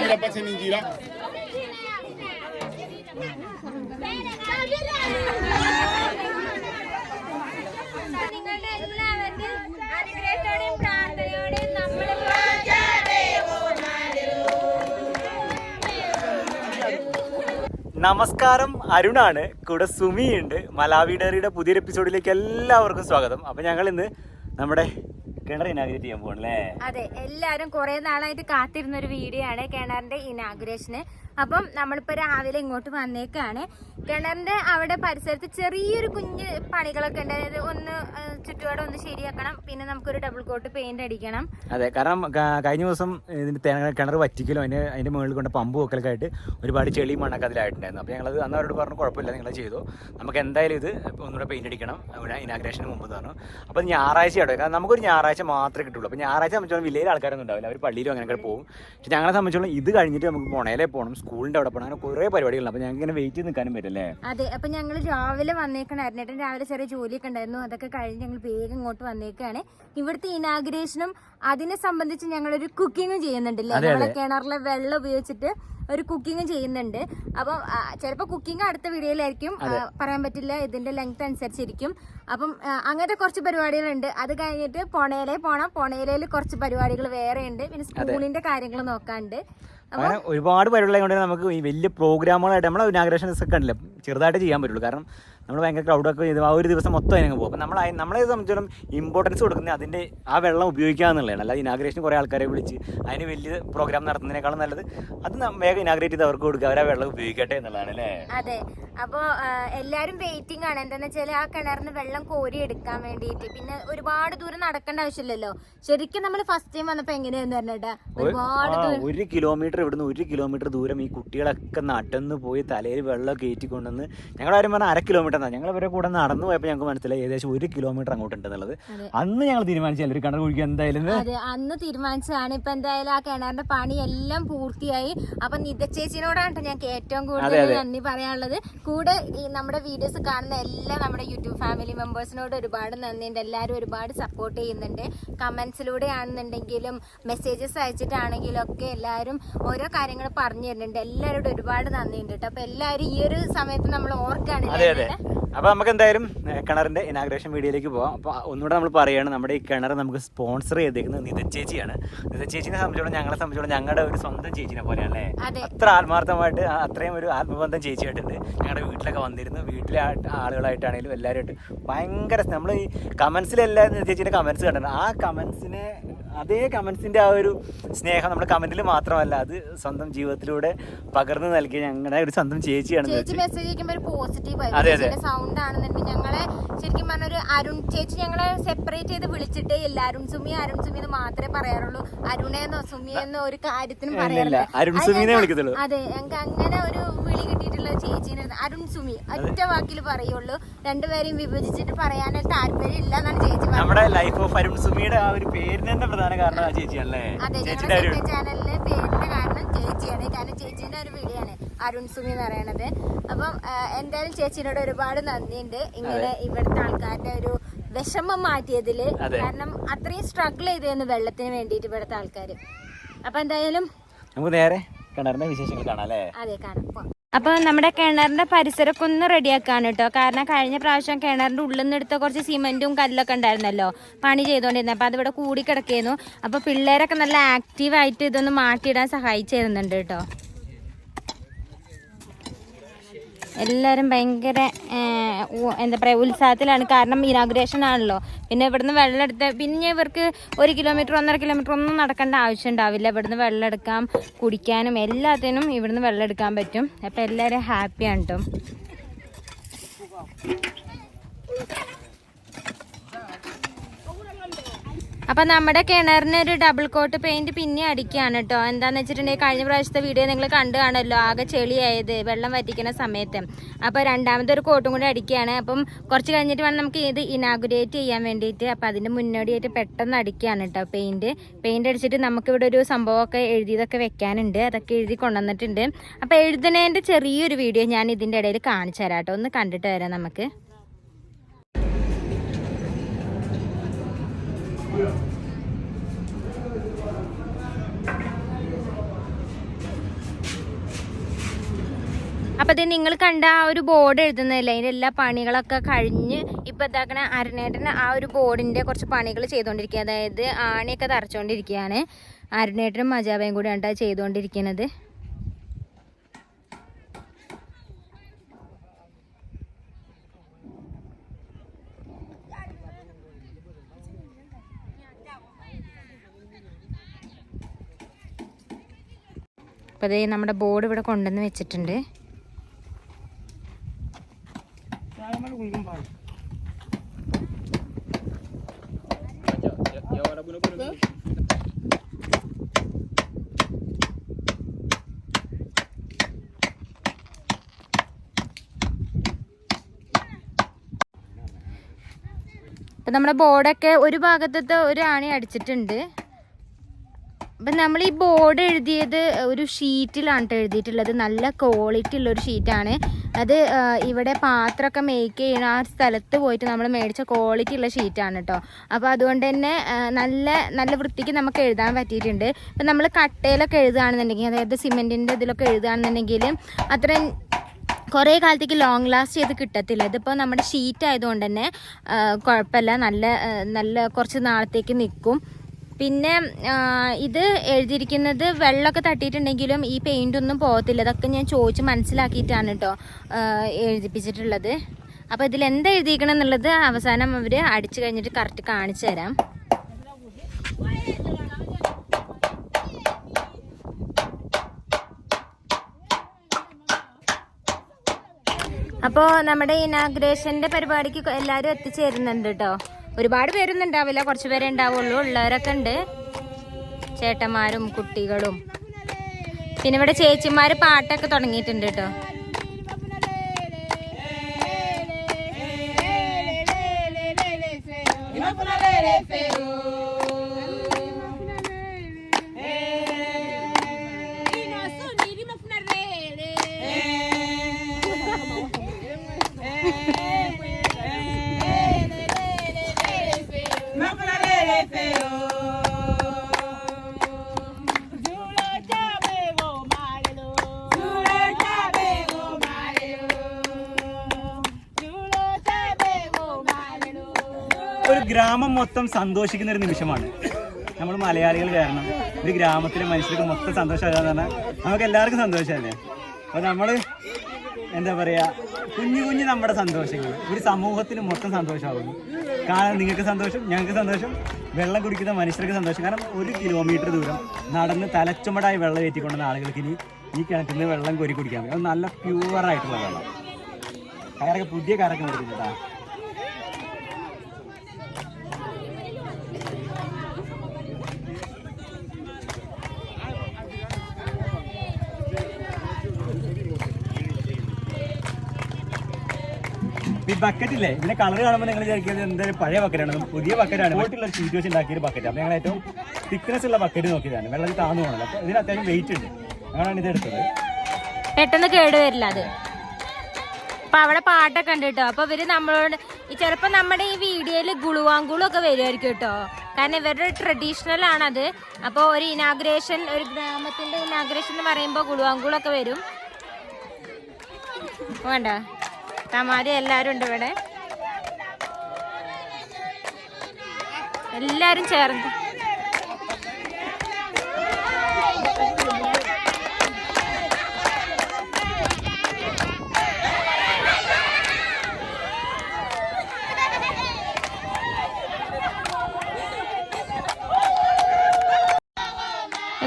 Mira, pase en gira. നിങ്ങളുടെ നമ്മൾ നമസ്കാരം. അരുണാണ്. കൂടെ സുമിയുണ്ട്. മലാവി ഡയറിയുടെ പുതിയൊരു എപ്പിസോഡിലേക്ക് എല്ലാവർക്കും സ്വാഗതം. അപ്പൊ ഞങ്ങൾ ഇന്ന് നമ്മുടെ കിണർ ഇനാഗ്രേറ്റ് ചെയ്യാൻ പോകണല്ലേ അതെ എല്ലാരും കുറെ നാളായിട്ട് കാത്തിരുന്ന ഒരു വീഡിയോ ആണ് കിണറിന്റെ ഇനാഗ്രേഷന് അപ്പം നമ്മളിപ്പോ രാവിലെ ഇങ്ങോട്ട് വന്നേക്കാണ്. കിണറിന്റെ അവിടെ പരിസരത്ത് ചെറിയൊരു കുഞ്ഞ് പണികളൊക്കെ ഉണ്ട്. അതായത് ഒന്ന് ചുറ്റുപാട് ഒന്ന് ശരിയാക്കണം. പിന്നെ നമുക്കൊരു ഡബിൾ കോട്ട് പെയിന്റ് അടിക്കണം. അതെ കാരണം കഴിഞ്ഞ ദിവസം ഇതിന്റെ കിണർ വറ്റിക്കലും അതിന് അതിന്റെ മുകളിൽ കൊണ്ട് പമ്പ് വെക്കലൊക്കെ ആയിട്ട് ഒരുപാട് ചെളി മണ്ണൊക്കെ അതിലായിട്ടുണ്ടായിരുന്നു. അപ്പോൾ ഞങ്ങളത് അന്ന് അവരോട് പറഞ്ഞു കുഴപ്പമില്ല നിങ്ങൾ ചെയ്തു. നമുക്ക് എന്തായാലും ഇത് ഒന്നുകൂടെ പെയിന്റ് അടിക്കണം. ഇനാഗ്രേഷന് മുമ്പ് പറഞ്ഞു. അപ്പോൾ ഞായറാഴ്ച ആട്ടോ കാരണം നമുക്കൊരു ഞായറാഴ്ച മാത്രമേ കിട്ടുള്ളൂ. അപ്പോൾ ഞായറാഴ്ച സംബന്ധിച്ചോളം വില്ലയിൽ ആൾക്കാരൊന്നും ഉണ്ടാവില്ല. അവർ പള്ളിയിലും അങ്ങനെ പോകും. പക്ഷേ ഞങ്ങളെ സംബന്ധിച്ചോളം ഇത് കഴിഞ്ഞിട്ട് നമുക്ക് പുണയിലേ പോകണം സ്കൂളിന്റെ അവിടെ പോകണം അങ്ങനെ കുറേ പരിപാടികളുണ്ട്. അപ്പോൾ ഞങ്ങൾക്ക് ഇങ്ങനെ വെയിറ്റ് ചെയ്ത് നിൽക്കാനും പറ്റില്ലേ? അതെ അപ്പോൾ ഞങ്ങൾ രാവിലെ വന്നേക്കണായിരുന്നു ഏട്ടൻ രാവിലെ ചെറിയ ജോലിയൊക്കെ ഉണ്ടായിരുന്നു. അതൊക്കെ കഴിഞ്ഞ് ഞങ്ങൾ വേഗം ഇങ്ങോട്ട് വന്നേക്കാണ്. ഇവിടുത്തെ ഇനാഗ്രേഷനും അതിനെ സംബന്ധിച്ച് ഞങ്ങളൊരു കുക്കിങ്ങും ചെയ്യുന്നുണ്ടല്ലേ നമ്മളെ കിണറിലെ വെള്ളം ഉപയോഗിച്ചിട്ട് ഒരു കുക്കിംഗ് ചെയ്യുന്നുണ്ട്. അപ്പം ചിലപ്പോൾ ചിലപ്പോ കുക്കിംഗ് അടുത്ത വീഡിയോയിലായിരിക്കും. പറയാൻ പറ്റില്ല ഇതിന്റെ ലെങ്ത് അനുസരിച്ചിരിക്കും. അപ്പം അങ്ങനത്തെ കുറച്ച് പരിപാടികളുണ്ട്. അത് കഴിഞ്ഞിട്ട് പൊണയിലെ പോണം. പൊണയിലയിൽ കുറച്ച് പരിപാടികൾ വേറെ ഉണ്ട് പിന്നെ സ്കൂളിന്റെ കാര്യങ്ങൾ നോക്കാണ്ട്. അങ്ങനെ ഒരുപാട് പരിപാടികളെ കൊണ്ട് നമുക്ക് ഈ വലിയ പ്രോഗ്രാമുകളായിട്ട് നമ്മൾ ഇനാഗ്രേഷൻ ഒക്കെ ഉണ്ടല്ലോ. ചെറുതായിട്ട് ചെയ്യാൻ പറ്റുള്ളൂ. കാരണം നമ്മൾ ഭയങ്കര ക്രൗഡൊക്കെ ചെയ്ത് ആ ഒരു ദിവസം മൊത്തം അതിനങ്ങ് പോകും. അപ്പം നമ്മൾ നമ്മളെ സംബന്ധിച്ചിടത്തോളം ഇമ്പോർട്ടൻസ് കൊടുക്കുന്നത് അതിന്റെ ആ വെള്ളം ഉപയോഗിക്കുക എന്നുള്ളതാണ്. അല്ലാതെ ഇനാഗ്രേഷൻ കുറേ ആൾക്കാരെ വിളിച്ച് അതിന് വലിയ പ്രോഗ്രാം നടത്തുന്നതിനേക്കാളും നല്ലത് അത് വേഗം ഇനാഗ്രേറ്റ് ചെയ്ത് അവർക്ക് കൊടുക്കുക. അവർ ആ വെള്ളം ഉപയോഗിക്കട്ടെ എന്നുള്ളതാണ് അല്ലേ? അതെ. അപ്പോൾ എല്ലാവരും വെയിറ്റിംഗ് ആണ്. എന്താണെന്ന് വെച്ചാൽ ആ കിണറിന് വെള്ളം കോരി എടുക്കാൻ വേണ്ടിയിട്ട്. പിന്നെ ഒരുപാട് ദൂരം നടക്കേണ്ട ആവശ്യമില്ലല്ലോ. ശരിക്കും നമ്മൾ ഫസ്റ്റ് ടൈം വന്നപ്പോൾ എങ്ങനെയാന്ന് പറഞ്ഞിട്ട്? ഒരുപാട് ഒരു കിലോമീറ്റർ ഇവിടുന്ന് ഒരു കിലോമീറ്റർ ദൂരം ഈ കുട്ടികളൊക്കെ നടന്ന് പോയി തലയിൽ വെള്ളം കയറ്റി കൊണ്ടുവന്ന് ഞങ്ങളുടെ കാര്യം പറഞ്ഞാൽ അര കിലോമീറ്റർ എന്നാ ഞങ്ങൾ ഇവരെ കൂടെ നടന്നു പോയപ്പോൾ ഞങ്ങൾക്ക് മനസ്സിലായി ഏകദേശം ഒരു കിലോമീറ്റർ അങ്ങോട്ട് ഉണ്ടെന്നുള്ളത് അന്ന് ഞങ്ങൾ തീരുമാനിച്ചു ഒരു കിണർ കുഴിക്കുക എന്തായാലും. അന്ന് തീരുമാനിച്ചതാണ്. ഇപ്പൊ എന്തായാലും ആ കിണറിന്റെ പണി എല്ലാം പൂർത്തിയായി. അപ്പൊ നിത ചേച്ചിനോടാണ് ട്ടോ ഞങ്ങൾക്ക് ഏറ്റവും കൂടുതൽ നന്ദി പറയാനുള്ളത്. കൂടെ നമ്മുടെ വീഡിയോസ് കാണുന്ന എല്ലാ നമ്മുടെ യൂട്യൂബ് ഫാമിലി മെമ്പേഴ്സിനോട് ഒരുപാട് നന്ദിയുണ്ട്. എല്ലാവരും ഒരുപാട് സപ്പോർട്ട് ചെയ്യുന്നുണ്ട്. കമന്റ്സിലൂടെ ആണെന്നുണ്ടെങ്കിലും മെസ്സേജസ് അയച്ചിട്ടാണെങ്കിലും ഒക്കെ എല്ലാവരും ഓരോ കാര്യങ്ങൾ പറഞ്ഞു തരുന്നുണ്ട്. എല്ലാവരോടും ഒരുപാട് നന്ദിയുണ്ട് കേട്ടോ. അപ്പൊ എല്ലാവരും ഈ ഒരു സമയത്ത് നമ്മൾ ഓർക്കാണ് അതെ നമുക്ക് എന്തായാലും കിണറിന്റെ കിണറിന്റെ ഇനാഗ്രേഷൻ വീഡിയോയിലേക്ക് പോകാം അപ്പോൾ ഒന്നുകൂടെ നമ്മൾ പറയുകയാണ് നമ്മുടെ ഈ കിണർ നമുക്ക് സ്പോൺസർ ചെയ്തേക്കുന്നത് നിത ചേച്ചിയാണ്. നിത ചേച്ചിനെ സംബന്ധിച്ചോളം ഞങ്ങളെ സംബന്ധിച്ചോളം ഞങ്ങളുടെ ഒരു സ്വന്തം ചേച്ചിനെ പോലെയല്ലേ അല്ലേ? അത്ര ആത്മാർത്ഥമായിട്ട് അത്രയും ഒരു ആത്മബന്ധം ചേച്ചിയായിട്ടുണ്ട്. ഞങ്ങളുടെ വീട്ടിലൊക്കെ വന്നിരുന്നു. വീട്ടിലെ ആളുകളായിട്ടാണെങ്കിലും എല്ലാവരുമായിട്ട് ഭയങ്കര നമ്മൾ ഈ കമൻസിലെല്ലാം ചേച്ചിയുടെ കമൻസ് കണ്ടിട്ടുണ്ട്. ആ കമൻസിനെ അതേ കമൻസിന്റെ ആ ഒരു സ്നേഹം നമ്മുടെ കമന്റിൽ മാത്രമല്ല അത് സ്വന്തം ജീവിതത്തിലൂടെ പകർന്നു നൽകിയ ഞങ്ങളുടെ ഒരു സ്വന്തം ചേച്ചിയാണ് അതെ, അതെ. സൗണ്ട് ആണെന്നുണ്ടെങ്കിൽ ഞങ്ങളെ ശരിക്കും പറഞ്ഞ ഒരു അരുൺ ചേച്ചി ഞങ്ങളെ സെപ്പറേറ്റ് ചെയ്ത് വിളിച്ചിട്ടേ ഇല്ല അരുൺ സുമി അരുൺ സുമി എന്ന് മാത്രമേ പറയാറുള്ളൂ. അരുണെന്നോ സുമിയെന്നോ ഒരു കാര്യത്തിനും പറയാറില്ല. അരുൺ സുമിനെ വിളിക്കത്തുള്ളൂ. അതെ ഞങ്ങൾക്ക് അങ്ങനെ ഒരു വിളി കിട്ടിയിട്ടുള്ള ചേച്ചീനെ അരുൺ സുമി ഒറ്റ വാക്കിൽ പറയുള്ളൂ. രണ്ടുപേരെയും വിഭജിച്ചിട്ട് പറയാനായിട്ട് താല്പര്യം ഇല്ല എന്നാണ് ചേച്ചി നമ്മുടെ ലൈഫ് ഓഫ് അരുൺ സുമിയുടെ ആ ഒരു പേരിന് തന്നെ പ്രധാന കാരണം ആ ചേച്ചിയാണല്ലേ അല്ലേ? ചേച്ചിയുടെ ഒരു ചാനലിലെ പേരിന്റെ കാരണം ചേച്ചിയാണ്. കാരണം ചേച്ചിന്റെ ഒരു വീഡിയോ ആണ് അരുൺ സുമി എന്ന് പറയണത്. അപ്പം എന്തായാലും ചേച്ചിനോട് ഒരുപാട് നന്ദിയുണ്ട്. ഇങ്ങനെ ഇവിടുത്തെ ആൾക്കാരുടെ ഒരു വിഷമം മാറ്റിയതിൽ കാരണം അത്രയും സ്ട്രഗിൾ ചെയ്തിരുന്നു വെള്ളത്തിന് വേണ്ടിയിട്ട് ഇവിടുത്തെ ആൾക്കാർ അപ്പൊ എന്തായാലും നമുക്ക് നേരെ കിണറിന്റെ വിശേഷങ്ങൾ കാണാം അല്ലേ? അതെ കാണാം. അപ്പൊ നമ്മുടെ കിണറിന്റെ പരിസരമൊക്കെ ഒന്ന് റെഡിയാക്കാണ് കേട്ടോ. കാരണം കഴിഞ്ഞ പ്രാവശ്യം കിണറിന്റെ ഉള്ളിൽ നിന്ന് എടുത്ത കുറച്ച് സിമെന്റും കല്ലൊക്കെ ഉണ്ടായിരുന്നല്ലോ. പണി ചെയ്തോണ്ടിരുന്നത് അപ്പൊ അതിവിടെ കൂടി കിടക്കുന്നു അപ്പൊ പിള്ളേരൊക്കെ നല്ല ആക്റ്റീവായിട്ട് ഇതൊന്ന് മാറ്റിയിടാൻ സഹായിച്ചു തരുന്നുണ്ട് കേട്ടോ. എല്ലാവരും ഭയങ്കര എന്താ പറയുക ഉത്സാഹത്തിലാണ്. കാരണം ഇനാഗുറേഷൻ ആണല്ലോ. പിന്നെ ഇവിടുന്ന് വെള്ളം എടുത്ത് പിന്നെ ഇവർക്ക് ഒരു കിലോമീറ്റർ ഒന്നര കിലോമീറ്റർ ഒന്നും നടക്കേണ്ട ആവശ്യം ഉണ്ടാവില്ല. ഇവിടുന്ന് വെള്ളം എടുക്കാം കുടിക്കാനും എല്ലാത്തിനും ഇവിടുന്ന് വെള്ളം എടുക്കാൻ പറ്റും. അപ്പം എല്ലാവരും ഹാപ്പിയാണ് കേട്ടോ അപ്പൊ നമ്മുടെ കിണറിന് ഒരു ഡബിൾ കോട്ട് പെയിന്റ് പിന്നെ അടിക്കുകയാണ് കേട്ടോ എന്താന്ന് വെച്ചിട്ടുണ്ടെങ്കിൽ കഴിഞ്ഞ പ്രാവശ്യത്തെ വീഡിയോ നിങ്ങൾ കണ്ടു കാണല്ലോ ആകെ ചെളിയായത് വെള്ളം വറ്റിക്കുന്ന സമയത്ത്. അപ്പൊ രണ്ടാമത്തെ ഒരു കോട്ടും കൂടി അടിക്കുകയാണ്. അപ്പം കുറച്ച് കഴിഞ്ഞിട്ട് വേണം നമുക്ക് ഇത് ഇനാഗുറേറ്റ് ചെയ്യാൻ വേണ്ടിയിട്ട്. അപ്പൊ അതിന്റെ മുന്നോടിയായിട്ട് പെട്ടെന്ന് അടിക്കുകയാണ് കേട്ടോ പെയിന്റ് പെയിന്റ് അടിച്ചിട്ട് നമുക്ക് ഇവിടെ ഒരു സംഭവമൊക്കെ എഴുതിയതൊക്കെ വെക്കാനുണ്ട്. അതൊക്കെ എഴുതി കൊണ്ടുവന്നിട്ടുണ്ട്. അപ്പൊ എഴുതുന്നതിന്റെ ചെറിയൊരു വീഡിയോ ഞാൻ ഇതിന്റെ ഇടയിൽ കാണിച്ചു തരാം കേട്ടോ ഒന്ന് കണ്ടിട്ട് വരാം നമുക്ക്. അപ്പൊ ഇത് നിങ്ങൾ കണ്ട ആ ഒരു ബോർഡ് എഴുതുന്നതല്ലേ? അതിന്റെ എല്ലാ പണികളൊക്കെ കഴിഞ്ഞ് ഇപ്പൊ എന്താക്കണ അരുണേട്ടൻ ആ ഒരു ബോർഡിന്റെ കുറച്ച് പണികൾ ചെയ്തുകൊണ്ടിരിക്കുക അതായത് ആണിയൊക്കെ തറച്ചുകൊണ്ടിരിക്കുകയാണ് അരുണേട്ടനും മജാബയും കൂടിയാണ് ചെയ്തുകൊണ്ടിരിക്കുന്നത് അപ്പോൾ അതേ നമ്മുടെ ബോർഡ് ഇവിടെ കൊണ്ടുവന്ന് വെച്ചിട്ടുണ്ട്. അപ്പം നമ്മുടെ ബോർഡൊക്കെ ഒരു ഭാഗത്തത്തെ ഒരു ആണി അടിച്ചിട്ടുണ്ട്. അപ്പം നമ്മൾ ഈ ബോർഡ് എഴുതിയത് ഒരു ഷീറ്റിലാണ് ട്ടോ എഴുതിയിട്ടുള്ളത്. നല്ല ക്വാളിറ്റി ഉള്ള ഒരു ഷീറ്റാണ്. അത് ഇവിടെ പാത്രമൊക്കെ മേക്ക് ചെയ്യുന്ന ആ സ്ഥലത്ത് പോയിട്ട് നമ്മൾ മേടിച്ച ക്വാളിറ്റി ഉള്ള ഷീറ്റാണ് കേട്ടോ അപ്പോൾ അതുകൊണ്ട് തന്നെ നല്ല നല്ല വൃത്തിക്ക് നമുക്ക് എഴുതാൻ പറ്റിയിട്ടുണ്ട്. ഇപ്പം നമ്മൾ കട്ടയിലൊക്കെ എഴുതുകയാണെന്നുണ്ടെങ്കിൽ അതായത് സിമെന്റിന്റെ ഇതിലൊക്കെ എഴുതുകയാണെന്നുണ്ടെങ്കിൽ അത്രയും കുറേ കാലത്തേക്ക് ലോങ് ലാസ്റ്റ് ചെയ്ത് കിട്ടത്തില്ല. ഇതിപ്പോൾ നമ്മുടെ ഷീറ്റ് ആയതുകൊണ്ട് തന്നെ കുഴപ്പമില്ല നല്ല നല്ല കുറച്ച് നാളത്തേക്ക് നിൽക്കും പിന്നെ ഇത് എഴുതിയിരിക്കുന്നത് വെള്ളമൊക്കെ തട്ടിയിട്ടുണ്ടെങ്കിലും ഈ പെയിന്റ് ഒന്നും പോകത്തില്ല. ഇതൊക്കെ ഞാൻ ചോദിച്ച് മനസ്സിലാക്കിയിട്ടാണ് കേട്ടോ എഴുതിപ്പിച്ചിട്ടുള്ളത്. അപ്പോൾ ഇതിൽ എന്താ എഴുതിയിരിക്കണം എന്നുള്ളത് അവസാനം അവർ അടിച്ചു കഴിഞ്ഞിട്ട് കറക്റ്റ് കാണിച്ചു തരാം. അപ്പോൾ നമ്മുടെ ഇനാഗ്രേഷന്റെ പരിപാടിക്ക് എല്ലാവരും എത്തിച്ചേരുന്നുണ്ട് കേട്ടോ ഒരുപാട് പേരൊന്നും ഉണ്ടാവില്ല കുറച്ച് പേരെ ഉണ്ടാവുള്ളൂ. ഉള്ളവരൊക്കെ ഉണ്ട്. ചേട്ടന്മാരും കുട്ടികളും. പിന്നെ ഇവിടെ ചേച്ചിമാര് പാട്ടൊക്കെ തുടങ്ങിയിട്ടുണ്ട് കേട്ടോ. മൊത്തം സന്തോഷിക്കുന്ന ഒരു നിമിഷമാണ്. നമ്മൾ മലയാളികൾ കാരണം ഒരു ഗ്രാമത്തിലെ മനുഷ്യർക്ക് മൊത്തം സന്തോഷമാകാന്ന് പറഞ്ഞാൽ നമുക്ക് എല്ലാവർക്കും സന്തോഷമല്ലേ? അപ്പോൾ നമ്മൾ എന്താ പറയുക കുഞ്ഞു കുഞ്ഞു നമ്മുടെ സന്തോഷങ്ങൾ. ഒരു സമൂഹത്തിന് മൊത്തം സന്തോഷമാകുന്നു കാരണം നിങ്ങൾക്ക് സന്തോഷം ഞങ്ങൾക്ക് സന്തോഷം. വെള്ളം കുടിക്കുന്ന മനുഷ്യർക്ക് സന്തോഷം. കാരണം ഒരു കിലോമീറ്റർ ദൂരം നടന്ന് തലച്ചുമടായി വെള്ളം ഏറ്റിക്കൊണ്ടുവന്ന ആളുകൾക്ക് ഇനി ഈ കിണറ്റിൽ നിന്ന് വെള്ളം കോരി കുടിക്കാൻ പറ്റും. അത് നല്ല പ്യുവറായിട്ടുള്ള വെള്ളം. കയറൊക്കെ പുതിയ കയറൊക്കെ മേടിക്കുന്നുണ്ടാ? ഈ ബക്കറ്റ് ഇല്ലേ? ഇതിന്റെ കളർ കാണുമ്പോൾ നിങ്ങൾ വിചാരിക്കുന്നത് എന്തായാലും പഴയ ബക്കറ്റാണ് പുതിയ ബക്കറ്റാണ് ഒരു ഷീറ്റ് വെച്ച് ഉണ്ടാക്കിയ ഒരു ബക്കറ്റ് അപ്പോൾ ഞങ്ങൾ ഏറ്റവും തിക്നെസ് ഉള്ള ബക്കറ്റ് നോക്കിയതാണ്. വെള്ളത്തിൽ താന്നു പോകണല്ലോ അപ്പോൾ ഇതിന് അത്യാവശ്യം വെയിറ്റ് ഉണ്ട്. ഞങ്ങളാണ് ഇത് എടുത്തത്. പെട്ടെന്ന് കേട് വരില്ല അത്. അപ്പൊ അവിടെ പാട്ടൊക്കെ ഉണ്ട് കേട്ടോ. അപ്പൊ ഇവർ നമ്മളോട് ചിലപ്പോ നമ്മുടെ ഈ വീഡിയോയിൽ ഗുളുവാങ്കുളും ഒക്കെ വരുമായിരിക്കും കേട്ടോ. കാരണം ഇവരുടെ ട്രഡീഷണൽ ആണത്. അപ്പോൾ ഒരു ഇനാഗ്രേഷൻ ഒരു ഗ്രാമത്തിന്റെ ഇനാഗ്രേഷൻ എന്ന് പറയുമ്പോൾ ഗുളുവാങ്കുളൊക്കെ വരും. വേണ്ട. തമാരി എല്ലാരും ഉണ്ട് ഇവിടെ. എല്ലാരും ചേർന്ന്.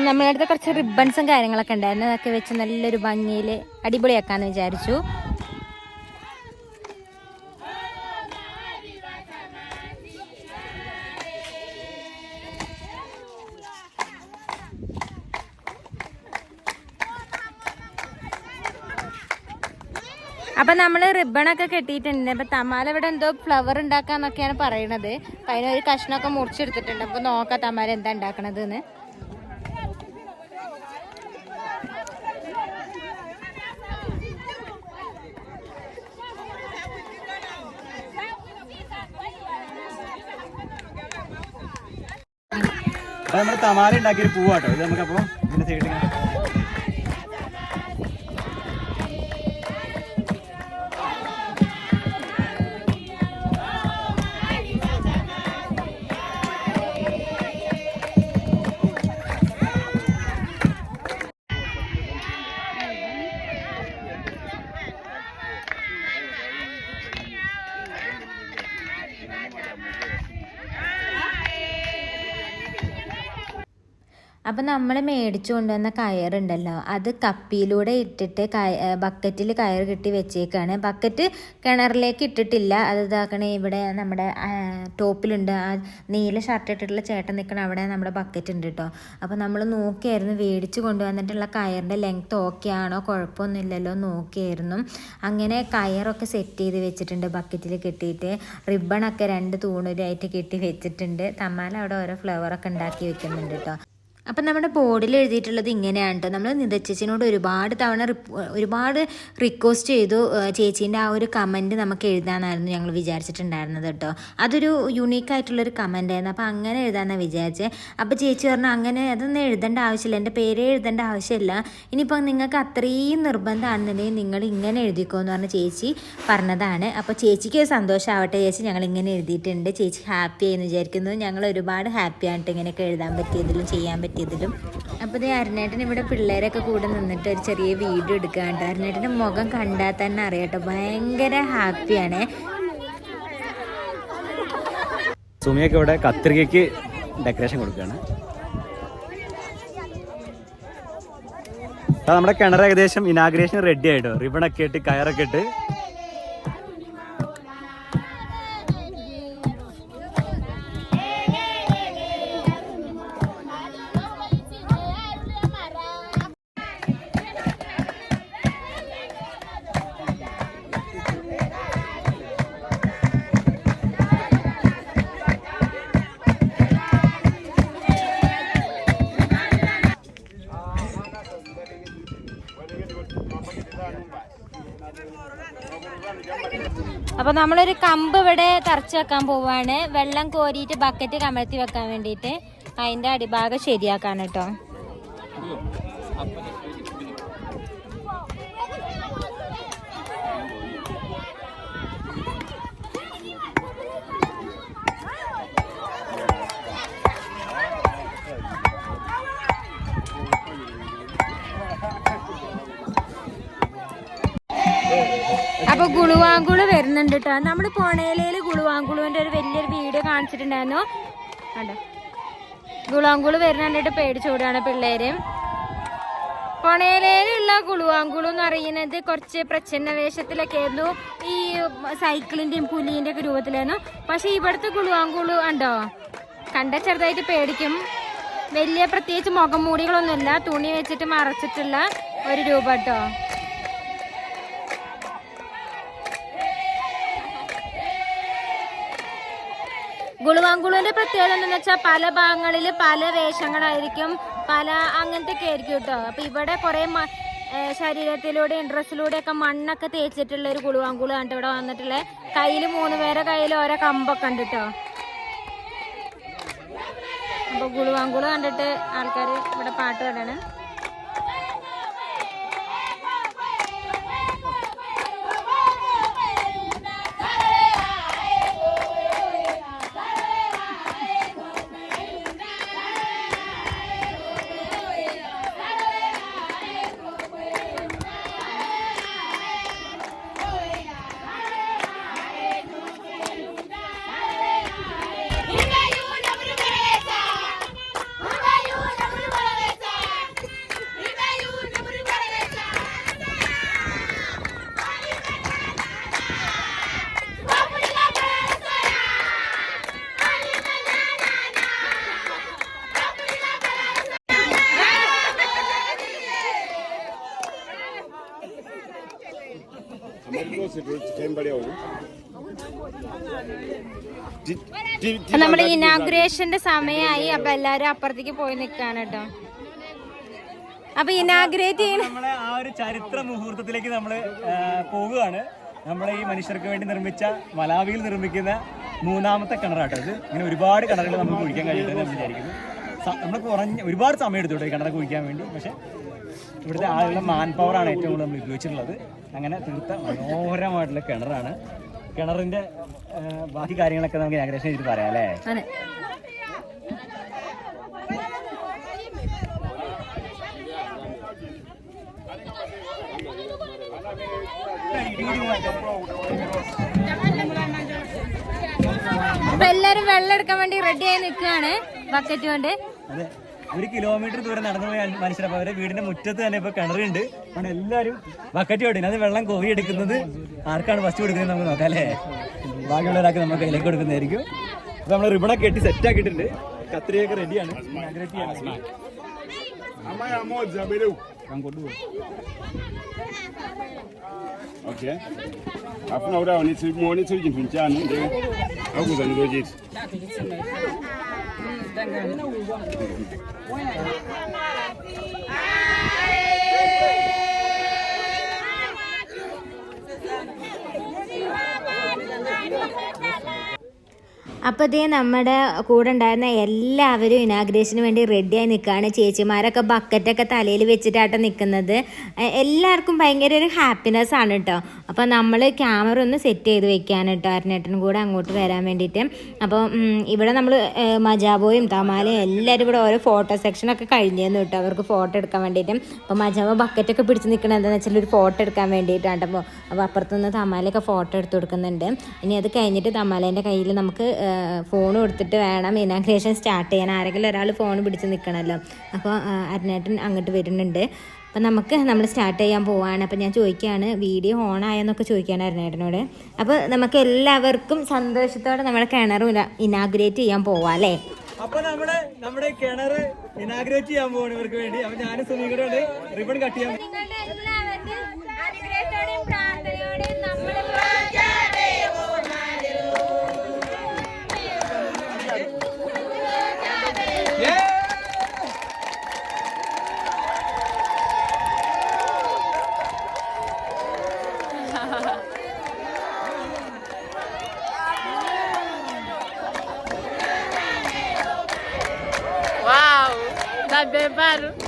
നമ്മളടുത്ത് കുറച്ച് റിബൺസും കാര്യങ്ങളൊക്കെ ഉണ്ടായിരുന്നു. അതൊക്കെ വെച്ച് നല്ലൊരു ഭംഗിയിൽ അടിപൊളിയാക്കാന്ന് വിചാരിച്ചു. അപ്പൊ നമ്മൾ റിബണൊക്കെ കെട്ടിയിട്ടുണ്ട്. അപ്പൊ തമാല ഇവിടെ എന്തോ ഫ്ലവർ ഉണ്ടാക്കാന്നൊക്കെയാണ് പറയണത്. അപ്പൊ അതിനൊരു കഷ്ണമൊക്കെ മുറിച്ചെടുത്തിട്ടുണ്ട്. അപ്പൊ നോക്കാം തമാല എന്താ ഉണ്ടാക്കണത് എന്ന് നമ്മൾ തമാല ഉണ്ടാക്കിയൊരു പൂവാട്ടോ. ഇത് നമുക്കപ്പോൾ ഇതിന്റെ സൈഡിൽ അപ്പം നമ്മൾ മേടിച്ചു കൊണ്ടുവന്ന കയറുണ്ടല്ലോ അത് കപ്പിയിലൂടെ ഇട്ടിട്ട് കയ ബക്കറ്റിൽ കയർ കെട്ടി വെച്ചേക്കാണ്. ബക്കറ്റ് കിണറിലേക്ക് ഇട്ടിട്ടില്ല. അത് ഇതാക്കണേ ഇവിടെ നമ്മുടെ ടോപ്പിലുണ്ട്. ആ നീല ഷർട്ട് ഇട്ടിട്ടുള്ള ചേട്ടൻ നിൽക്കണ അവിടെ നമ്മുടെ ബക്കറ്റ് ഉണ്ട് കേട്ടോ അപ്പോൾ നമ്മൾ നോക്കിയായിരുന്നു മേടിച്ച് കൊണ്ടുവന്നിട്ടുള്ള കയറിന്റെ ലെങ്ത് ഓക്കെ ആണോ കുഴപ്പമൊന്നുമില്ലല്ലോ നോക്കിയായിരുന്നു. അങ്ങനെ കയറൊക്കെ സെറ്റ് ചെയ്ത് വെച്ചിട്ടുണ്ട് ബക്കറ്റിൽ കെട്ടിയിട്ട്. റിബണൊക്കെ രണ്ട് തൂണിലായിട്ട് കെട്ടി വെച്ചിട്ടുണ്ട്. തമ്മാല അവിടെ ഓരോ ഫ്ലവറൊക്കെ ഉണ്ടാക്കി വെക്കുന്നുണ്ട് കേട്ടോ അപ്പം നമ്മുടെ ബോർഡിൽ എഴുതിയിട്ടുള്ളത് ഇങ്ങനെയാണ് കേട്ടോ നമ്മൾ നിതച്ചേച്ചിനോട് ഒരുപാട് തവണ ഒരുപാട് റിക്വസ്റ്റ് ചെയ്തു. ചേച്ചീന്റെ ആ ഒരു കമന്റ് നമുക്ക് എഴുതാനായിരുന്നു ഞങ്ങൾ വിചാരിച്ചിട്ടുണ്ടായിരുന്നത് കേട്ടോ അതൊരു യുണീക്ക് ആയിട്ടുള്ളൊരു കമന്റ് ആയിരുന്നു. അപ്പോൾ അങ്ങനെ എഴുതാമെന്നാണ് വിചാരിച്ചത് അപ്പോൾ ചേച്ചി പറഞ്ഞു അങ്ങനെ അതൊന്നും എഴുതേണ്ട ആവശ്യമില്ല. എന്റെ പേരേ എഴുതേണ്ട ആവശ്യമില്ല. ഇനിയിപ്പോൾ നിങ്ങൾക്ക് അത്രയും നിർബന്ധമാണെന്നുണ്ടെങ്കിൽ നിങ്ങൾ ഇങ്ങനെ എഴുതിക്കോ എന്ന് പറഞ്ഞ ചേച്ചി പറഞ്ഞതാണ്. അപ്പോൾ ചേച്ചിക്ക് സന്തോഷമാവട്ടെ ചേച്ചി. ഞങ്ങൾ ഇങ്ങനെ എഴുതിയിട്ടുണ്ട്. ചേച്ചി ഹാപ്പി എന്ന് വിചാരിക്കുന്നു. ഞങ്ങൾ ഒരുപാട് ഹാപ്പി ആയിട്ട് ഇങ്ങനെയൊക്കെ എഴുതാൻ പറ്റിയതിലും ചെയ്യാൻ പറ്റിയതിലും. അപ്പോൾ ഇത് അരുണേട്ടൻ ഇവിടെ പിള്ളേരൊക്കെ കൂടെ നിന്നിട്ട് ഒരു ചെറിയ വീഡിയോ എടുക്കാണ്ട് അരുണേട്ടന്റെ മുഖം കണ്ടാൽ തന്നെ അറിയാട്ടോ ഭയങ്കര ഹാപ്പിയാണ് സുമിയൊക്കെ ഇവിടെ കത്രികയ്ക്ക് ഡെക്കറേഷൻ കൊടുക്കുകയാണ്. നമ്മുടെ കിണർ ഏകദേശം ഇനാഗ്രേഷൻ റെഡി ആയിട്ടോ. റിബണൊക്കെ ഇട്ട് കയറൊക്കെ ഇട്ട്. ഇവിടെ തറച്ച് വെക്കാൻ പോവാണ്. വെള്ളം കോരിയിട്ട് ബക്കറ്റ് കമഴ്ത്തി വെക്കാൻ വേണ്ടിയിട്ട്. അതിന്റെ അടിഭാഗം ശരിയാക്കാൻ കേട്ടോ അപ്പൊ ഗുളുവാങ്കുളു വരുന്നുണ്ട് കേട്ടോ നമ്മൾ പോണേലയിൽ ഗുളുവാങ്കുളുവിന്റെ ഒരു വലിയൊരു വീഡിയോ കാണിച്ചിട്ടുണ്ടായിരുന്നു. കണ്ടോ? ഗുളുവാങ്കുളു വരുന്നുണ്ടിട്ട് പേടിച്ചോടുകയാണ് പിള്ളേര്. പൊണയിലുള്ള ഗുളുവാങ്കുളു എന്ന് പറയുന്നത് കുറച്ച് പ്രച്ഛന്ന വേഷത്തിലൊക്കെ ആയിരുന്നു. ഈ സൈക്കിളിന്റെയും പുലിന്റെ ഒക്കെ രൂപത്തിലായിരുന്നു. പക്ഷെ ഇവിടുത്തെ ഗുളുവാങ്കുളു ഉണ്ടോ കണ്ട ചെറുതായിട്ട് പേടിക്കും. വലിയ പ്രത്യേകിച്ച് മുഖം മൂടികളൊന്നുമില്ല തുണി വെച്ചിട്ട് മറച്ചിട്ടുള്ള ഒരു രൂപ കേട്ടോ ഗുളുവാങ്കുളുവിന്റെ പ്രത്യേകത എന്താണെന്ന് വെച്ചാൽ പല ഭാഗങ്ങളിൽ പല വേഷങ്ങളായിരിക്കും പല അങ്ങനത്തെ ഒക്കെ ആയിരിക്കും കേട്ടോ. അപ്പൊ ഇവിടെ കുറെ ശരീരത്തിലൂടെയും ഇൻട്രസ്റ്റിലൂടെ ഒക്കെ മണ്ണൊക്കെ തേച്ചിട്ടുള്ള ഒരു ഗുളുവാങ്കുളു കണ്ട് ഇവിടെ വന്നിട്ടുള്ളത് കയ്യിൽ മൂന്ന് പേരെ കയ്യിൽ ഓരോ കമ്പൊക്കെ ഉണ്ട് കേട്ടോ. അപ്പൊ ഗുളുവാങ്കുളു കണ്ടിട്ട് ആൾക്കാർ ഇവിടെ പാട്ട് പാടാണ്. നമ്മുടെ ഇനാഗുറേഷന്റെ സമയമായി. അപ്പൊ എല്ലാരും അപ്പുറത്തേക്ക് പോയി നിക്കാണ് കേട്ടോ. അപ്പൊ ഇനാഗ്രേറ്റ് ചെയ്യണ. നമ്മളെ ആ ഒരു ചരിത്ര മുഹൂർത്തത്തിലേക്ക് നമ്മൾ പോവുകയാണ് നമ്മളെ ഈ മനുഷ്യർക്ക് വേണ്ടി നിർമ്മിച്ച മലാവിയിൽ നിർമ്മിക്കുന്ന മൂന്നാമത്തെ കിണറാട്ടോ ഇത്. ഇങ്ങനെ ഒരുപാട് കിണറുകൾ നമുക്ക് കുഴിക്കാൻ കഴിയുമെന്ന് നമ്മൾ വിചാരിക്കുന്നു. നമ്മൾ കുറഞ്ഞ ഒരുപാട് സമയം എടുത്തു ഈ കിണർ കുഴിക്കാൻ വേണ്ടി. പക്ഷേ ഇവിടുത്തെ ആളുകളുടെ മാൻ പവറാണ് ഏറ്റവും കൂടുതൽ നമ്മൾ ഉപയോഗിച്ചിട്ടുള്ളത്. അങ്ങനെ തീർത്ത മനോഹരമായിട്ടുള്ള കിണറാണ്. കിണറിന്റെ ബാക്കി കാര്യങ്ങളൊക്കെ നമുക്ക് ഏകദേശം ഇതിൽ പറയാം അല്ലേ? അപ്പൊ എല്ലാരും വെള്ളം എടുക്കാൻ വേണ്ടി റെഡി ആയി നിൽക്കുകയാണ് ബക്കറ്റ് കൊണ്ട്. അതെ. ഒരു കിലോമീറ്റർ ദൂരം നടന്നു പോയ മനുഷ്യരപ്പം അവരെ വീടിന്റെ മുറ്റത്ത് തന്നെ ഇപ്പൊ കിണറുണ്ട്. അവിടെ എല്ലാവരും ബക്കറ്റ് ഓടി അത് വെള്ളം കോരി എടുക്കുന്നത് ആർക്കാണ് ഫസ്റ്റ് കൊടുക്കുന്നത് നമുക്ക് നോക്കാം അല്ലേ? ബാക്കിയുള്ള ഒരാൾക്ക് നമ്മൾ കയ്യിലേക്ക് കൊടുക്കുന്നതായിരിക്കും. അപ്പൊ നമ്മൾ റിബണ കെട്ടി സെറ്റ് ആക്കിയിട്ടുണ്ട്. കത്രിയൊക്കെ റെഡിയാണ് okay Okay. Afuna ura chanu Thank you. അപ്പോൾ ഇതേ നമ്മുടെ കൂടെ ഉണ്ടായിരുന്ന എല്ലാവരും ഇനാഗ്രേഷന് വേണ്ടി റെഡിയായി നിൽക്കുകയാണ് ചേച്ചിമാരൊക്കെ ബക്കറ്റൊക്കെ തലയിൽ വെച്ചിട്ടാട്ടോ നിൽക്കുന്നത് എല്ലാവർക്കും ഭയങ്കര ഒരു ഹാപ്പിനെസ് ആണ് കേട്ടോ അപ്പോൾ നമ്മൾ ക്യാമറ ഒന്ന് സെറ്റ് ചെയ്ത് വെക്കാൻ കേട്ടോ അരനേട്ടനും കൂടെ അങ്ങോട്ട് വരാൻ വേണ്ടിയിട്ട്. അപ്പോൾ ഇവിടെ നമ്മൾ മജാബോയും തമാലയും എല്ലാവരും ഇവിടെ ഓരോ ഫോട്ടോ സെക്ഷനൊക്കെ കഴിഞ്ഞിരുന്നു കേട്ടോ അവർക്ക് ഫോട്ടോ എടുക്കാൻ വേണ്ടിയിട്ട്. അപ്പോൾ മജാബോ ബക്കറ്റൊക്കെ പിടിച്ച് നിൽക്കണത് എന്താണെന്ന് വെച്ചാൽ ഒരു ഫോട്ടോ എടുക്കാൻ വേണ്ടിയിട്ടാണ് അപ്പോൾ അപ്പോൾ അപ്പുറത്തുനിന്ന് തമാലയൊക്കെ ഫോട്ടോ എടുത്ത് കൊടുക്കുന്നുണ്ട്. ഇനി അത് കഴിഞ്ഞിട്ട് തമാലേന്റെ കയ്യിൽ നമുക്ക് ഫോൺ കൊടുത്തിട്ട് വേണം ഇനാഗ്രേഷൻ സ്റ്റാർട്ട് ചെയ്യാൻ. ആരെങ്കിലും ഒരാൾ ഫോൺ പിടിച്ച് നിൽക്കണമല്ലോ അപ്പോൾ അരുണേട്ടൻ അങ്ങോട്ട് വരുന്നുണ്ട്. അപ്പം നമുക്ക് നമ്മൾ സ്റ്റാർട്ട് ചെയ്യാൻ പോവാണ്. അപ്പം ഞാൻ ചോദിക്കുകയാണ് വീഡിയോ ഓൺ ആയെന്നൊക്കെ ചോദിക്കുകയാണ് അരുണേട്ടനോട്. അപ്പോൾ നമുക്ക് എല്ലാവർക്കും സന്തോഷത്തോടെ നമ്മുടെ കിണർ ഇനാഗ്രേറ്റ് ചെയ്യാൻ പോവാം അല്ലേ? അപ്പൊ നമ്മുടെ നമ്മുടെ കിണർ ഇനാഗ്രേറ്റ് ചെയ്യാൻ പോവാണ് ഇവർക്ക് വേണ്ടി. അപ്പൊ ഞാനും സുമീ റിബൺ കട്ട് ചെയ്യാൻ നമ്മൾ Bebar.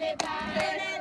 happy birthday.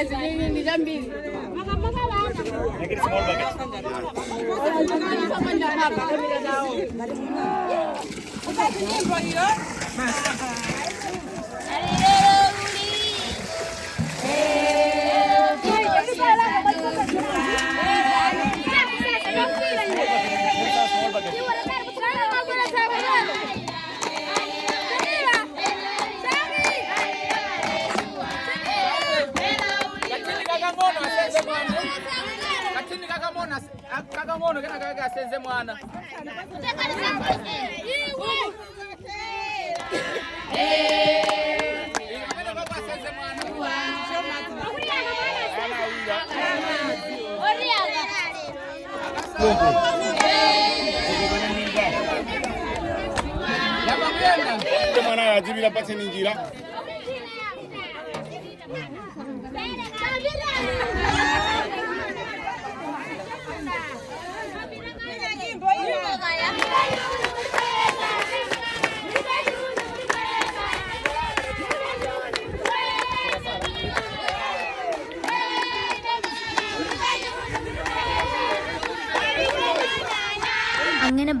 kazi ni ni dhambi. Lakini sababu gani? Sasa ndio hapa. Sasa ndio hapa. Sasa ndio hapa. Sasa ndio hapa. Mwana yajibira pate ninjira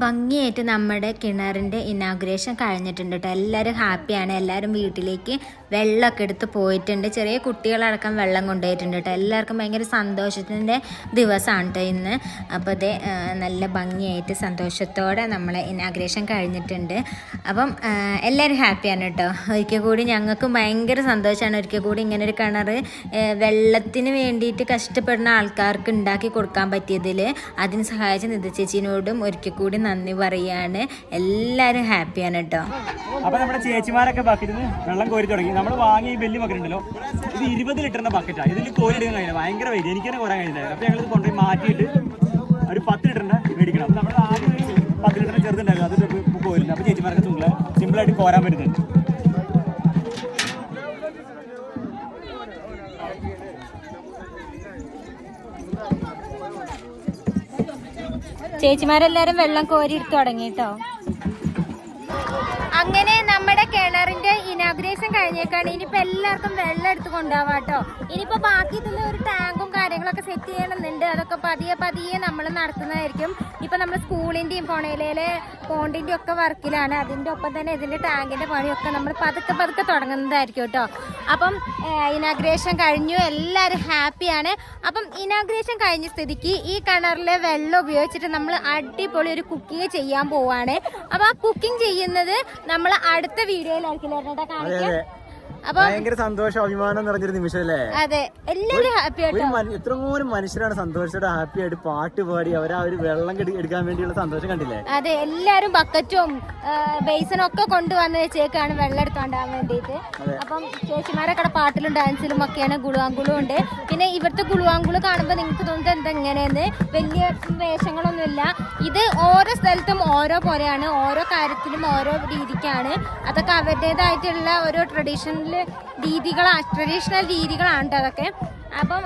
ഭംഗിയായിട്ട് നമ്മുടെ കിണറിന്റെ ഇനാഗ്രേഷൻ കഴിഞ്ഞിട്ടുണ്ട് കേട്ടോ എല്ലാവരും ഹാപ്പിയാണ് എല്ലാവരും വീട്ടിലേക്ക് വെള്ളമൊക്കെ എടുത്ത് പോയിട്ടുണ്ട്. ചെറിയ കുട്ടികളടക്കം വെള്ളം കൊണ്ടുപോയിട്ടുണ്ട് കേട്ടോ. എല്ലാവർക്കും ഭയങ്കര സന്തോഷത്തിന്റെ ദിവസമാണ് കേട്ടോ ഇന്ന്. അപ്പോൾ അതെ നല്ല ഭംഗിയായിട്ട് സന്തോഷത്തോടെ നമ്മൾ ഇനാഗ്രേഷൻ കഴിഞ്ഞിട്ടുണ്ട്. അപ്പം എല്ലാവരും ഹാപ്പിയാണ് കേട്ടോ. ഒരിക്കൽ കൂടി ഞങ്ങൾക്കും ഭയങ്കര സന്തോഷമാണ് ഒരിക്കൽ കൂടി ഇങ്ങനെ ഒരു കിണർ വെള്ളത്തിന് വേണ്ടിയിട്ട് കഷ്ടപ്പെടുന്ന ആൾക്കാർക്ക് ഉണ്ടാക്കി കൊടുക്കാൻ പറ്റിയതിൽ അതിന് സഹായിച്ച നിത ചേച്ചിനോടും ഒരിക്കൽ കൂടി നന്ദി പറയാണ്. എല്ലാവരും ഹാപ്പിയാണ് കേട്ടോ. അപ്പൊ നമ്മുടെ ചേച്ചിമാരൊക്കെ വെള്ളം കോരി തുടങ്ങി. നമ്മൾ വാങ്ങി ഈ വലിയ ബക്കറ്റ് ഉണ്ടല്ലോ ഇത് ഇരുപത് ലിറ്ററിന്റെ ബക്കറ്റാണ് ഇതിൽ കോരി എടുക്കാൻ കഴിയില്ല ഭയങ്കര വെയിറ്റ് എനിക്ക് തന്നെ കോരാൻ കഴിഞ്ഞില്ല അപ്പൊ ഞങ്ങൾ ഇത് കൊണ്ടുപോയി മാറ്റിയിട്ട് ഒരു പത്ത് ലിറ്ററിന്റെ മേടിക്കണം. അപ്പോൾ നമ്മൾ ആദ്യം പത്ത് ലിറ്ററിന് ചെറുതുണ്ടായിരുന്നു അത് കോരില്ല അപ്പൊ ചേച്ചിമാർക്ക് സിമ്പിൾ ആയിട്ട് കോരാൻ പറ്റുന്നുണ്ട് ചേച്ചിമാരെല്ലാരും വെള്ളം കോരി എടുത്തു തുടങ്ങി കേട്ടോ അങ്ങനെ നമ്മുടെ കിണറിന്റെ ഇനാഗ്രേഷൻ കഴിഞ്ഞേക്കാണ്. ഇനിയിപ്പോ എല്ലാവർക്കും വെള്ളം എടുത്ത് കൊണ്ടുപോവാം കേട്ടോ. ഇനിയിപ്പോ ബാക്കി തന്നെ ഒരു ടാങ്കും കാര്യങ്ങളൊക്കെ സെറ്റ് ചെയ്യണമെന്നുണ്ട്. അതൊക്കെ പതിയെ പതിയെ നമ്മൾ നടത്തുന്നതായിരിക്കും. ഇപ്പൊ നമ്മൾ സ്കൂളിന്റെയും പോണയിലെ പോണ്ടിന്റെയും ഒക്കെ വർക്കിലാണ്. അതിന്റെ ഒപ്പം തന്നെ ഇതിന്റെ ടാങ്കിന്റെ പണിയൊക്കെ നമ്മൾ പതുക്കെ പതുക്കെ തുടങ്ങുന്നതായിരിക്കും കേട്ടോ. അപ്പം ഇനാഗ്രേഷൻ കഴിഞ്ഞു. എല്ലാവരും ഹാപ്പിയാണ്. അപ്പം ഇനാഗ്രേഷൻ കഴിഞ്ഞ സ്ഥിതിക്ക് ഈ കിണറിലെ വെള്ളം ഉപയോഗിച്ചിട്ട് നമ്മൾ അടിപൊളി ഒരു കുക്കിംഗ് ചെയ്യാൻ പോവാണ്. അപ്പൊ ആ കുക്കിംഗ് ചെയ്യുന്നത് നമ്മൾ അടുത്ത വീഡിയോയിലായിരിക്കും. കേട്ടോ കാണിക്കാം. ഭയങ്കര സന്തോഷം അഭിമാനം നിറഞ്ഞൊരു നിമിഷം അല്ലേ അതെ എല്ലാവരും ഹാപ്പി ആയിട്ട് മന- മനുഷ്യരാണ് സന്തോഷത്തോടെ ഹാപ്പി ആയിട്ട് പാട്ട് പാടി അവർ ആ ഒരു വെള്ളം എടുക്കാൻ വേണ്ടിയുള്ള സന്തോഷം കണ്ടില്ലേ? അതെ എല്ലാരും ബക്കറ്റും ബേസനും ഒക്കെ കൊണ്ടുവന്ന് വെച്ചേക്കാണ് വെള്ളം എടുത്തോണ്ടാൻ വേണ്ടിയിട്ട് അപ്പം ചേച്ചിമാരൊക്കെ പാട്ടിലും ഡാൻസിലും ഒക്കെയാണ് ഗുളുവാങ്കുളും ഉണ്ട്. പിന്നെ ഇവിടുത്തെ ഗുളുവാങ്കുൾ കാണുമ്പോൾ നിങ്ങൾക്ക് തോന്നുന്നത് എന്തെങ്ങനെയെന്ന് വലിയ വലിയ വേഷങ്ങളൊന്നുമില്ല. ഇത് ഓരോ സ്ഥലത്തും ഓരോ പോലെയാണ് ഓരോ കാര്യത്തിലും ഓരോ രീതിക്കാണ്. അതൊക്കെ അവരുടേതായിട്ടുള്ള ഓരോ ട്രഡീഷണൽ രീതികളാണ് ട്രഡീഷണൽ രീതികളാണ് കേട്ടോ അതൊക്കെ. അപ്പം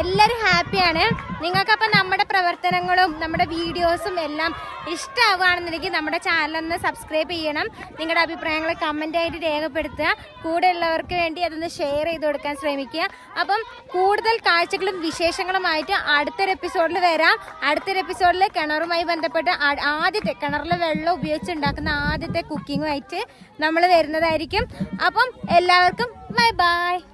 എല്ലാവരും ഹാപ്പിയാണ്. നിങ്ങൾക്കപ്പം നമ്മുടെ പ്രവർത്തനങ്ങളും നമ്മുടെ വീഡിയോസും എല്ലാം ഇഷ്ടമാവുകയാണെന്നുണ്ടെങ്കിൽ നമ്മുടെ ചാനലൊന്ന് സബ്സ്ക്രൈബ് ചെയ്യണം. നിങ്ങളുടെ അഭിപ്രായങ്ങൾ കമന്റായിട്ട് രേഖപ്പെടുത്തുക. കൂടെ ഉള്ളവർക്ക് വേണ്ടി അതൊന്ന് ഷെയർ ചെയ്ത് കൊടുക്കാൻ ശ്രമിക്കുക. അപ്പം കൂടുതൽ കാഴ്ചകളും വിശേഷങ്ങളുമായിട്ട് അടുത്തൊരു എപ്പിസോഡിൽ വരാം. അടുത്തൊരു എപ്പിസോഡിൽ കിണറുമായി ബന്ധപ്പെട്ട് ആദ്യത്തെ കിണറിലെ വെള്ളം ഉപയോഗിച്ച് ഉണ്ടാക്കുന്ന ആദ്യത്തെ കുക്കിങ്ങുമായിട്ട് നമ്മൾ വരുന്നതായിരിക്കും. അപ്പം എല്ലാവർക്കും ബൈ ബൈ